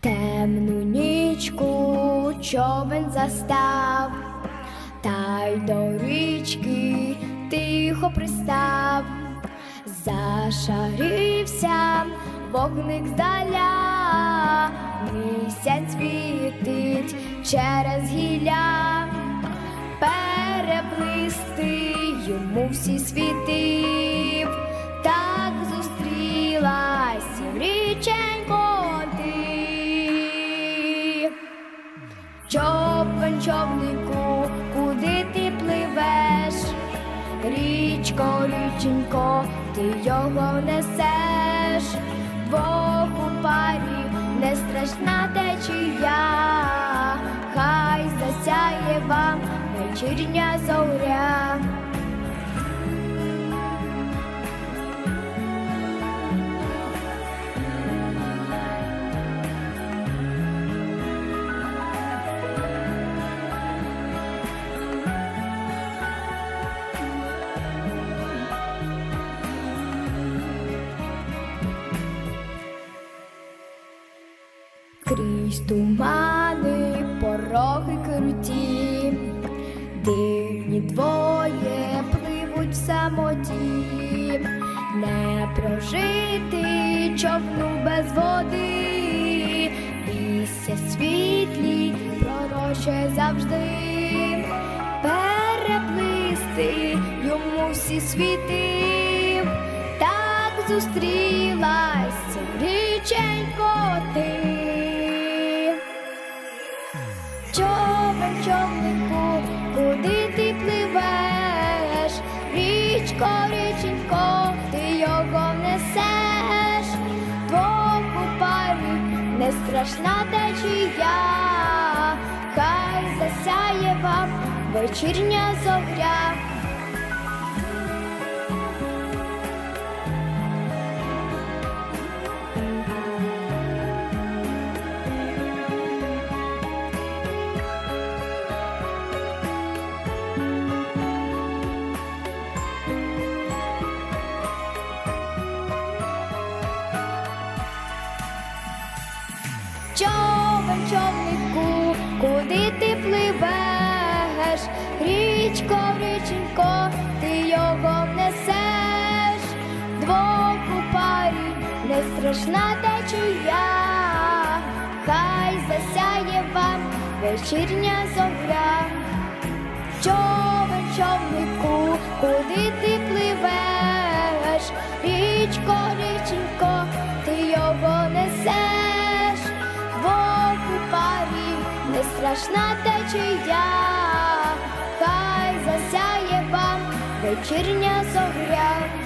темну нічку човен застав, та й до річки тихо пристав, зашарився вогник здаля, місяць світить через гілля, переплисти йому всі світив, так зустрілась річенько Човен, човнику, куди ти пливеш? Річко, річенько, ти його несеш, двох у парі не страшна течія, хай засяє вам вечірня зоря. Крізь тумани, пороги круті, дивні двоє пливуть в самоті, не прожити човну без води, місця світлі, пророче завжди, переплисти йому всі світи, так зустрілась річенько ти. Річенько, ти його несеш, парі не страшна течія, хай засяє вам вечірня зоря. Човен, човнику, куди ти пливеш? Річко, річенько, ти його несеш, двох у парі не страшна течія, хай засяє вам вечірня зоря. Страшна течія, хай засяє вам вечірня зоря.